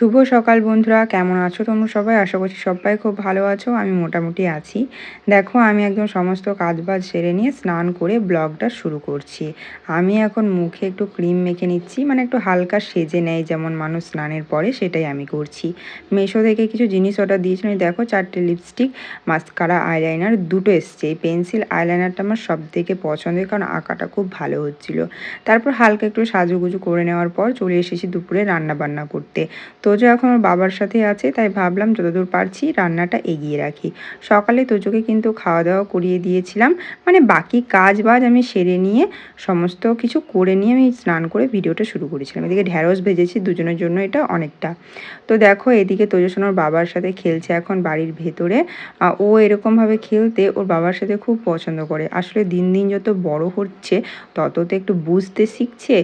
শুভ সকাল বন্ধুরা, কেমন আছো তোমরা সবাই? আশা করছি সবাই খুব ভালো আছো, আমি মোটামুটি আছি। দেখো, আমি একদম সমস্ত কাজবাজ সেরে নিয়ে স্নান করে ব্লগটা শুরু করছি। আমি এখন মুখে একটু ক্রিম মেখে নিচ্ছি মানে একটু হালকা সেজে নেয় যেমন মানুষ স্নানের পরে, সেটাই আমি করছি। মেশো থেকে কিছু জিনিস অর্ডার দিয়েছিলাম দেখো, চারটে লিপস্টিক মাস্কারা আইলাইনার দুটো এসছে। এই পেন্সিল আইলাইনারটা আমার সব থেকে পছন্দের, কারণ আঁকাটা খুব ভালো হচ্ছিল। তারপর হালকা একটু সাজুগুজু করে নেওয়ার পর চলে এসেছি দুপুরে রান্না বান্না করতে তোজো এখন ওর বাবার সাথে আছে, তাই ভাবলাম যতদূর পারছি রান্নাটা এগিয়ে রাখি। সকালে তোজোকে কিন্তু খাওয়া দাওয়া করিয়ে দিয়েছিলাম। মানে বাকি কাজ বাজ আমি সেরে নিয়ে, সমস্ত কিছু করে নিয়ে আমি স্নান করে ভিডিওটা শুরু করেছিলাম। এদিকে ঢ্যাঁড়স ভেজেছি, দুজনের জন্য এটা অনেকটা। তো দেখো, এদিকে তোজো সোনার বাবার সাথে খেলছে এখন বাড়ির ভেতরে। ও এরকমভাবে খেলতে ওর বাবার সাথে খুব পছন্দ করে। আসলে দিন দিন যত বড় হচ্ছে তত তো একটু বুঝতে শিখছে।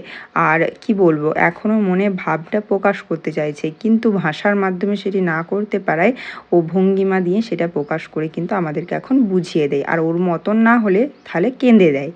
আর কি বলব এখনও মনে ভাবটা প্রকাশ করতে চাইছে কিন্তু ভাষার মাধ্যমে সেটি না করতে পারায় ও ভঙ্গিমা দিয়ে সেটা প্রকাশ করে কিন্তু আমাদেরকে এখন বুঝিয়ে দেয়। আর ওর মতন না হলে তাহলে কেঁদে দেয়।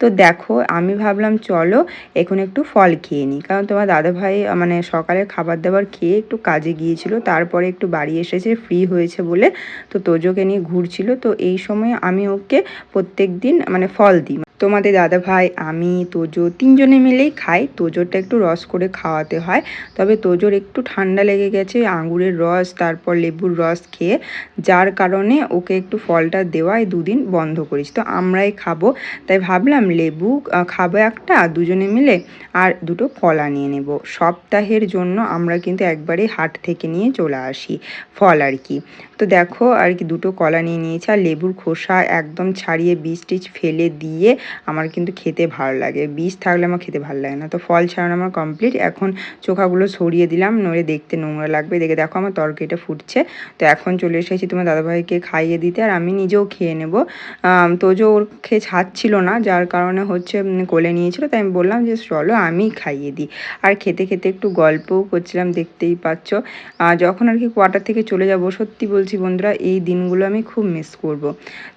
তো দেখো, আমি ভাবলাম চলো এখন একটু ফল খেয়ে নিই। কারণ তোমার দাদাভাই মানে সকালে খাবার দাবার খেয়ে একটু কাজে গিয়েছিল, তারপরে একটু বাড়ি এসেছে ফ্রি হয়েছে বলে তো তোজোকে নিয়ে ঘুরছিল। তো এই সময় আমি ওকে প্রত্যেক দিন মানে ফল দিই। তোমাদের দাদা ভাই আমি, তোজো তিনজনে মিলেই খাই। তোজোরটা একটু রস করে খাওয়াতে হয়। তবে তোজোর একটু ঠান্ডা লেগে গেছে, আঙুরের রস, তারপর লেবুর রস খেয়ে। যার কারণে ওকে একটু ফলটা দেওয়ায় দুদিন বন্ধ করেছি তো আমরাই খাব। তাই ভাবলাম লেবু খাব একটা, দুজনে মিলে, আর দুটো কলা নিয়ে নেব। সপ্তাহের জন্য আমরা কিন্তু একবারে হাট থেকে নিয়ে চলে আসি। ফল আর কি। তো দেখো, আর কি দুটো কলা নিয়ে নিয়েছি, আর লেবুর খোসা একদম ছাড়িয়ে বীজ টিজ ফেলে দিয়ে আমার কিন্তু খেতে ভালো লাগে। বীজ থাকলে আমার খেতে ভালো লাগে না। তো ফল ছাড়ানো আমার কমপ্লিট এখন চোখাগুলো সরিয়ে দিলাম, নড়ে দেখতে নোংরা লাগবে। দেখে দেখো আমার তরকারিটা ফুটছে। তো এখন চলে এসেছি তোমার দাদাভাইকে খাইয়ে দিতে, আর আমি নিজেও খেয়ে নেব। তোজো ওর খেয়ে ছাড়ছিল না, যার কারণে হচ্ছে কোলে নিয়েছিল, তাই আমি বললাম যে চলো আমি খাইয়ে দিই। আর খেতে খেতে একটু গল্পও করছিলাম, দেখতেই পাচ্ছ। যখন আর কি কোয়ার্টার থেকে চলে যাব, সত্যি বলছি বন্ধুরা, এই দিনগুলো আমি খুব মিস করব।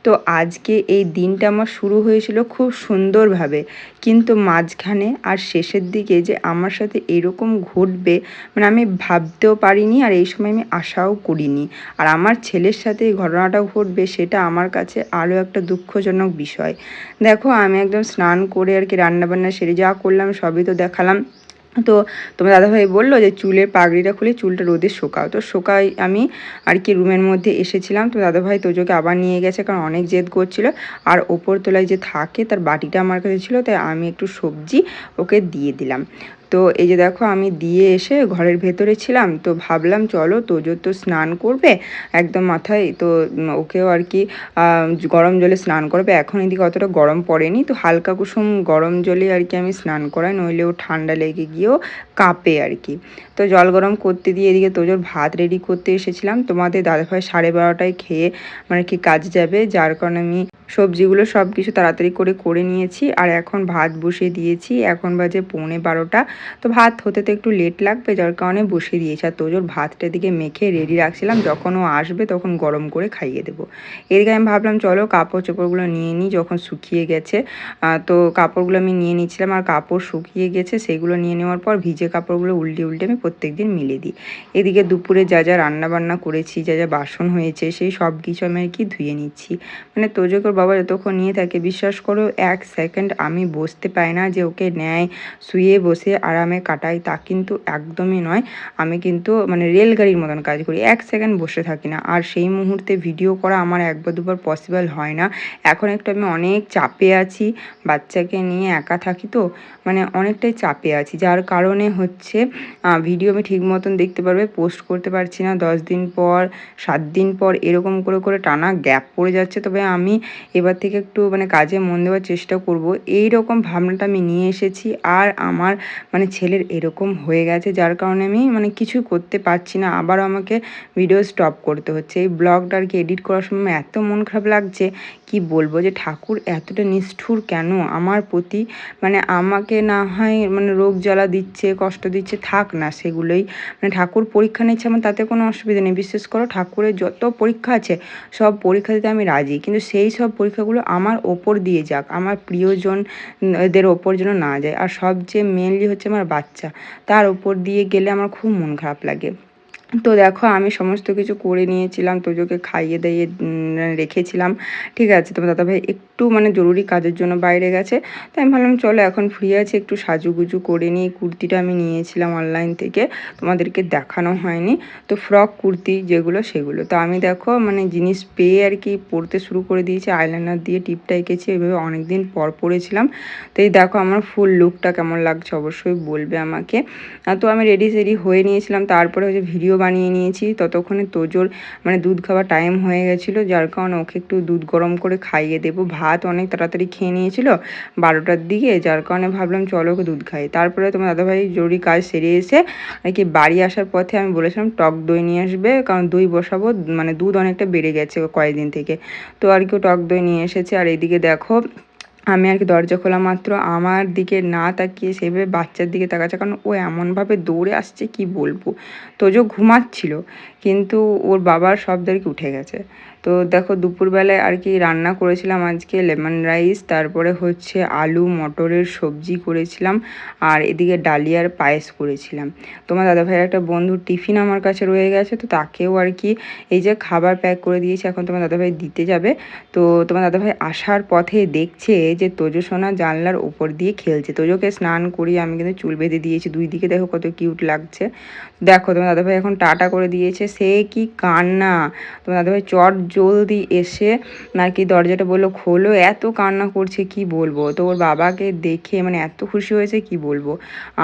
তো আজকে এই দিনটা আমার শুরু হয়েছিল খুব সুন্দরভাবে। কিন্তু মাঝখানে আর শেষের দিকে যে আমার সাথে এরকম ঘটবে মানে আমি ভাবতেও পারিনি আর এই সময় আমি আশাও করিনি। আর আমার ছেলের সাথে এই ঘটনাটা ঘটবে সেটা আমার কাছে আরও একটা দুঃখজনক বিষয়। দেখো, আমি একদম স্নান করে আর কি রান্নাবান্না সেরে যা করলাম সবই তো দেখালাম। তো তোমার দাদাভাই বলল যে চুলের পাগড়িটা খুলে চুলটা রোদে শোকাও। তো শোকাই আমি আর কি রুমের মধ্যে এসেছিলাম। তো দাদাভাই তোজোকে আবার নিয়ে গেছে কারণ অনেক জেদ করছিল। আর ওপর তোলায় যে থাকে তার বাটিটা আমার কাছে ছিল, তাই আমি একটু সবজি ওকে দিয়ে দিলাম। তো এই যে দেখো আমি দিয়ে এসে ঘরের ভেতরে ছিলাম, তো ভাবলাম চলো তোজোর তো স্নান করবে, একদম মাথায় তো ওকেও আর কি গরম জলে স্নান করবে, এখন এদিকে অতটা গরম পড়েনি, তো হালকা কুসুম গরম জলে আর কি আমি স্নান করাই, নইলে ও ঠান্ডা লেগে গিয়েও কাঁপে আর কি। তো জল গরম করতে দিয়ে এদিকে তোজোর ভাত রেডি করতে এসেছিলাম, তোমাদের দাদাভাই সাড়ে বারোটায় খেয়ে মানে কি কাজ যাবে, যার কারণে আমি সবজিগুলো সব কিছু তাড়াতাড়ি করে করে নিয়েছি, আর এখন ভাত বসিয়ে দিয়েছি, এখন বাজে পৌনে বারোটা তো ভাত হতে তো একটু লেট লাগবে, যার কারণে বসিয়ে দিয়েছি। আর তোজোর ভাতটা দিকে মেখে রেডি রাখছিলাম, যখন ও আসবে তখন গরম করে খাইয়ে দেবো। এদিকে আমি ভাবলাম, চলো কাপড় চোপড়গুলো নিয়ে নিই, যখন শুকিয়ে গেছে। তো কাপড়গুলো আমি নিয়ে নিচ্ছিলাম, আর কাপড় শুকিয়ে গেছে, সেগুলো নিয়ে নেওয়ার পর ভিজে কাপড়গুলো উল্টে উল্টে আমি প্রত্যেক দিন মিলে দিই। এদিকে দুপুরে যা যা রান্না বান্না করেছি, যা যা বাসন হয়েছে, সেই সব কিছু আমি আর কি ধুয়ে নিচ্ছি। মানে তোজোকে বাবা যতক্ষণ নিয়ে থাকে, বিশ্বাস করো, এক সেকেন্ড আমি বসতে পাই না যে ওকে নেয় শুয়ে বসে আরামে কাটাই, তা কিন্তু একদমই নয়। আমি কিন্তু মানে রেলগাড়ির মতন কাজ করি, এক সেকেন্ড বসে থাকি না। আর সেই মুহূর্তে ভিডিও করা আমার একবার দুবার পসিবল হয় না। এখন একটু আমি অনেক চাপে আছি, বাচ্চাকে নিয়ে একা থাকি তো মানে অনেকটাই চাপে আছি। যার কারণে হচ্ছে ভিডিও আমি ঠিক মতন দেখতে পারবে পোস্ট করতে পারছি না। দশ দিন পর, সাত দিন পর এরকম করে করে টানা গ্যাপ পড়ে যাচ্ছে। তবে আমি এবার থেকে একটু মানে কাজে মন দেওয়ার চেষ্টা করব। এই রকম ভাবনাটা আমি নিয়ে এসেছি। আর আমার মানে ছেলের এরকম হয়ে গেছে, যার কারণে আমি মানে কিছু করতে পারছি না। আবারও আমাকে ভিডিও স্টপ করতে হচ্ছে। এই ব্লগটা আর কি এডিট করার সময় এত মন খারাপ লাগছে, কি বলব যে ঠাকুর এতটা নিষ্ঠুর কেন? আমার প্রতি মানে আমাকে না হয় মানে রোগ জ্বালা দিচ্ছে, কষ্ট দিচ্ছে, থাক না সেগুলোই। মানে ঠাকুর পরীক্ষা নিচ্ছে আমার, তাতে কোনো অসুবিধা নেই। বিশেষ করো, ঠাকুরের যত পরীক্ষা আছে, সব পরীক্ষা দিতে আমি রাজি। কিন্তু সেই সব পরীক্ষাগুলো আমার ওপর দিয়ে যাক। আমার প্রিয়জন, এদের ওপর যেন না যায়। আর সবচেয়ে মেনলি হচ্ছে হচ্ছে আমার বাচ্চা। তার উপর দিয়ে গেলে আমার খুব মন খারাপ লাগে। তো দেখো, আমি সমস্ত কিছু করে নিয়েছিলাম, তোজোকে খাইয়ে দাইয়ে রেখেছিলাম। ঠিক আছে, তোমার দাদাভাই একটু মানে জরুরি কাজের জন্য বাইরে গেছে। তো আমি ভাবলাম, চলো এখন ফ্রি আছে একটু সাজুগুজু করে নিই। কুর্তিটা আমি নিয়েছিলাম অনলাইন থেকে, তোমাদেরকে দেখানো হয়নি। তো ফ্রক কুর্তি যেগুলো সেগুলো। তো আমি দেখো মানে জিনিস পেয়ে আর কি পরতে শুরু করে দিয়েছি। আইলাইনার দিয়ে টিপটা এঁকেছি, এভাবে অনেক দিন পর পরেছিলাম। তো এই দেখো, আমার ফুল লুকটা কেমন লাগছে, অবশ্যই বলবে আমাকে। তো আমি রেডি সেডি হয়ে নিয়েছিলাম। তারপরে হচ্ছে ভিডিও বানিয়ে নিয়েছি। ততক্ষণে তোজোর মানে দুধ খাওয়ার টাইম হয়ে গেছিল। যার কারণে ওকে একটু দুধ গরম করে খাইয়ে দেবো। ভাত অনেক তাড়াতাড়ি খেয়ে নিয়েছিল বারোটার দিকে। যার কারণে ভাবলাম, চলো ওকে দুধ খাই। তারপরে তোমার দাদাভাই জরুরি কাজ সেরে এসে আর কি বাড়ি আসার পথে আমি বলেছিলাম, টক দই নিয়ে আসবে। কারণ দই বসাবো মানে দুধ অনেকটা বেড়ে গেছে কয়েকদিন থেকে। তো আর কি টক দই নিয়ে এসেছে। আর এদিকে দেখো আমি আর কি দরজা খোলা মাত্র। আমার দিকে না তাকিয়ে সেভাবে বাচ্চার দিকে তাকাচ্ছে, কারণ ও এমনভাবে দৌড়ে আসছে, কি বলব? তোজো ঘুমাচ্ছিল, কিন্তু ওর বাবার শব্দ আর কি উঠে গেছে। তো দেখো দুপুরবেলায় আর কি রান্না করেছিলাম আজকে লেমন রাইস, তারপরে হচ্ছে আলু, মটরের সবজি করেছিলাম আর এদিকে ডালিয়ার পায়েস করেছিলাম। তোমার দাদাভাইয়ের একটা বন্ধুর টিফিন আমার কাছে রয়ে গেছে, তো তাকেও আর কি এই যে খাবার প্যাক করে দিয়েছি, এখন তোমার দাদাভাই দিতে যাবে। তো তোমার দাদাভাই আসার পথে দেখছে যে তোজো সোনা জানলার ওপর দিয়ে খেলছে। তোজোকে স্নান করিয়ে আমি কিন্তু চুল বেঁধে দিয়েছি, দুই দিকে দেখো কত কিউট লাগছে। দেখো, তোমার দাদাভাই এখন টাটা করে দিয়েছে। সে কি কান্না? তোমার দাদাভাই চট জলদি এসে নাকি দরজাটা বলল, খোলো। এত কান্না করছে, কি বলব? তো ওর বাবাকে দেখে মানে এত খুশি হয়েছে, কি বলব?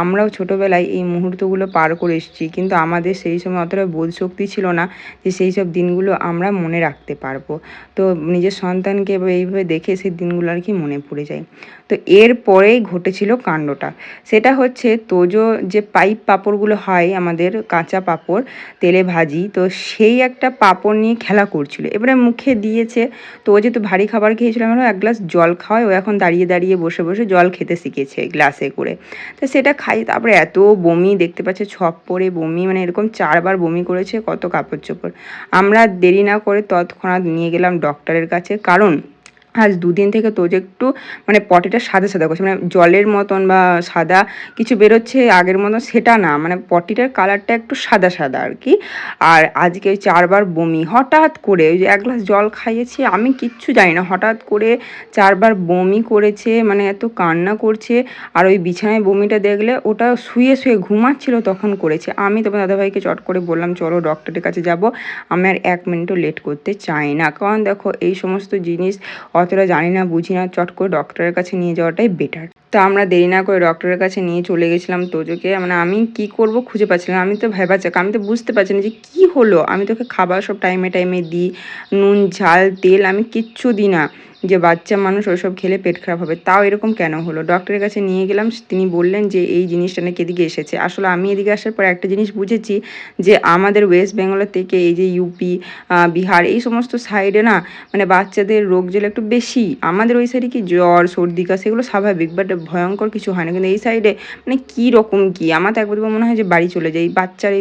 আমরাও ছোটোবেলায় এই মুহূর্তগুলো পার করে এসেছি, কিন্তু আমাদের সেই সময় অতটা বোধ শক্তি ছিল না যে সেই সব দিনগুলো আমরা মনে রাখতে পারব। তো নিজের সন্তানকে এইভাবে দেখে সেই দিনগুলো আর কি মনে পড়ে যায়। তো এরপরেই ঘটেছিল কাণ্ডটা। সেটা হচ্ছে তোজো যে পাইপ পাঁপড়গুলো হয় আমাদের কাঁচা পাঁপড়, তেলে ভাজি, তো সেই একটা পাঁপড় নিয়ে খেলা করছিল। এবারে মুখে দিয়েছে, তো ও যেহেতু ভারী খাবার খেয়েছিল এক গ্লাস জল খাওয়ায়, ও এখন দাঁড়িয়ে দাঁড়িয়ে বসে বসে জল খেতে শিখেছে গ্লাসে করে। তো সেটা খাই, তারপরে এত বমি, দেখতে পাচ্ছে ছপ পরে বমি মানে এরকম চারবার বমি করেছে, কত কাপড় চোপড়। আমরা দেরি না করে তৎক্ষণাৎ নিয়ে গেলাম ডক্টরের কাছে, কারণ আজ দুদিন থেকে তোজ একটু মানে পটিটা সাদা সাদা করছে মানে জলের মতন বা সাদা কিছু বেরোচ্ছে আগের মতন সেটা না মানে পটিটার কালারটা একটু সাদা সাদা আর কি। আর আজকে চারবার বমি, হঠাৎ করে ওই যে এক গ্লাস জল খাইয়েছি, আমি কিচ্ছু জানি না, হঠাৎ করে চারবার বমি করেছে মানে এত কান্না করছে, আর ওই বিছানায় বমিটা দেখলে ওটা শুয়ে শুয়ে ঘুমাচ্ছিল তখন করেছে। আমি তোমার দাদাভাইকে চট করে বললাম, চলো ডক্টরের কাছে যাব, আমি আর এক মিনিটও লেট করতে চাই না। কারণ দেখো এই সমস্ত জিনিস অতটা জানি না বুঝি না চট করে ডক্টরের কাছে নিয়ে যাওয়াটাই বেটার তো আমরা দেরি না করে ডক্টরের কাছে নিয়ে চলে গেছিলাম তোজোকে। মানে আমি কি করব খুঁজে পাচ্ছিলাম আমি তো ভেবা চাক আমি তো বুঝতে পারছি না যে কী হলো। আমি তোকে খাবার সব টাইমে টাইমে দিই, নুন, ঝাল, তেল, আমি কিচ্ছু দিই না যে বাচ্চা মানুষ ওইসব খেলে পেট খারাপ হবে। তাও এরকম কেন হলো? ডক্টরের কাছে নিয়ে গেলাম, তিনি বললেন যে এই জিনিসটা নাকি এদিকে এসেছে। আসলে আমি এদিকে আসার পর একটা জিনিস বুঝেছি যে আমাদের ওয়েস্ট বেঙ্গল থেকে এই যে ইউপি বিহার এই সমস্ত সাইডে না মানে বাচ্চাদের রোগ জেলা একটু বেশি। আমাদের ওই সাইডে কি জ্বর, সর্দি, কাশ এগুলো স্বাভাবিক বাট ভয়ঙ্কর কিছু হয় না। কিন্তু এই সাইডে মানে কী রকম কি? আমার তো একবার মনে হয় যে বাড়ি চলে যাই। বাচ্চার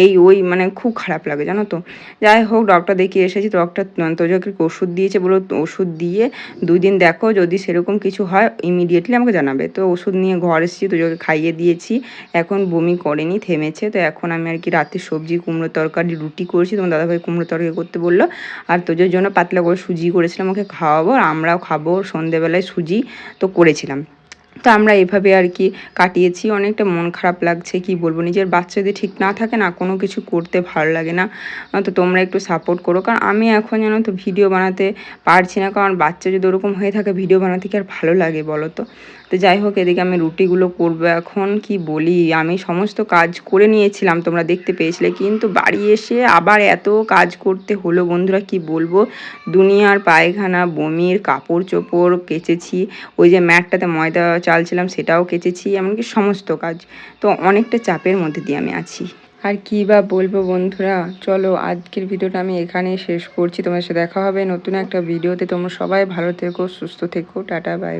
এই ওই মানে খুব খারাপ লাগে, জানো তো? যাই হোক ডক্টর দেখিয়ে এসেছি। ডক্টর তোজকে ওষুধ দিয়েছে বলো? ওষুধ দিয়ে দুই দিন দেখো, যদি সেরকম কিছু হয় ইমিডিয়েটলি আমাকে জানাবে। তো ওষুধ নিয়ে ঘর এসেছি, তোজোকে খাইয়ে দিয়েছি। এখন বমি করেনি, থেমেছে। তো এখন আমি আর কি রাতে সবজি কুমড়ো তরকারি, রুটি করেছি। তোমার দাদাভাই কুমড়ো তরকারি করতে বলল। আর তোজোর জন্য পাতলা করে সুজি করেছিলাম, ওকে খাওয়াবো। আর আমরাও খাব সন্ধেবেলায় সুজি। তো করেছিলাম। তো আমরা এভাবে আর কি কাটিয়েছি। অনেকটা মন খারাপ লাগছে, কি বলব? নিজের বাচ্চা যদি ঠিক না থাকে না, কোনো কিছু করতে ভালো লাগে না। তো তোমরা একটু সাপোর্ট করো। কারণ আমি এখন যেন তো ভিডিও বানাতে পারছি না। কারণ বাচ্চা যদি ওরকম হয়ে থাকে ভিডিও বানাতে কি আর ভালো লাগে বলো তো? তো যাই হোক, এদিকে আমি রুটিগুলো করব এখন। কি বলি? আমি সমস্ত কাজ করে নিয়েছিলাম, তোমরা দেখতে পেয়েছিলে। কিন্তু বাড়ি এসে আবার এত কাজ করতে হলো, বন্ধুরা, কি বলব? দুনিয়ার পায়খানা, বমির কাপড় চোপড় কেচেছি। ওই যে ম্যাটটাতে ময়দা চালছিলাম, সেটাও কেচেছি, এমনকি সমস্ত কাজ। তো অনেকটা চাপের মধ্যে দিয়ে আমি আছি। আর কী বা বলব বন্ধুরা? চলো, আজকের ভিডিওটা আমি এখানেই শেষ করছি। তোমার সাথে দেখা হবে নতুন একটা ভিডিওতে। তোমরা সবাই ভালো থেকো, সুস্থ থেকো। Tata bye.